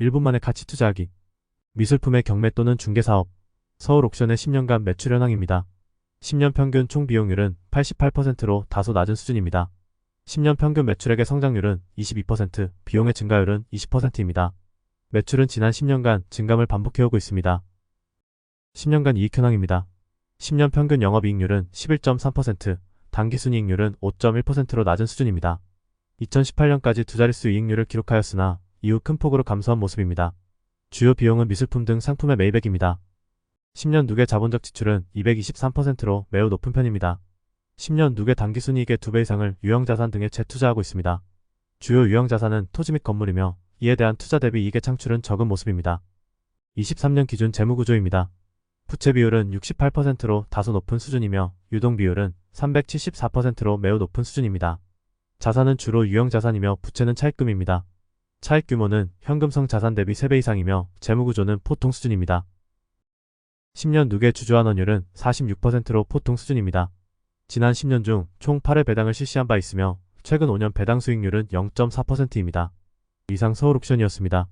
1분 만에 가치 투자하기. 미술품의 경매 또는 중개사업. 서울 옥션의 10년간 매출 현황입니다. 10년 평균 총 비용률은 88%로 다소 낮은 수준입니다. 10년 평균 매출액의 성장률은 22%, 비용의 증가율은 20%입니다. 매출은 지난 10년간 증감을 반복해오고 있습니다. 10년간 이익 현황입니다. 10년 평균 영업이익률은 11.3%, 당기순이익률은 5.1%로 낮은 수준입니다. 2018년까지 두 자릿수 이익률을 기록하였으나 이후 큰 폭으로 감소한 모습입니다. 주요 비용은 미술품 등 상품의 매입액입니다. 10년 누계 자본적 지출은 223%로 매우 높은 편입니다. 10년 누계 당기순이익의 2배 이상을 유형자산 등에 재투자하고 있습니다. 주요 유형자산은 토지 및 건물이며 이에 대한 투자 대비 이익의 창출은 적은 모습입니다. 23년 기준 재무구조입니다. 부채 비율은 68%로 다소 높은 수준이며 유동 비율은 374%로 매우 높은 수준입니다. 자산은 주로 유형자산이며 부채는 차입금입니다. 차입 규모는 현금성 자산 대비 3배 이상이며 재무구조는 보통 수준입니다. 10년 누계 주주환원율은 46%로 보통 수준입니다. 지난 10년 중 총 8회 배당을 실시한 바 있으며 최근 5년 배당 수익률은 0.4%입니다. 이상 서울 옥션이었습니다.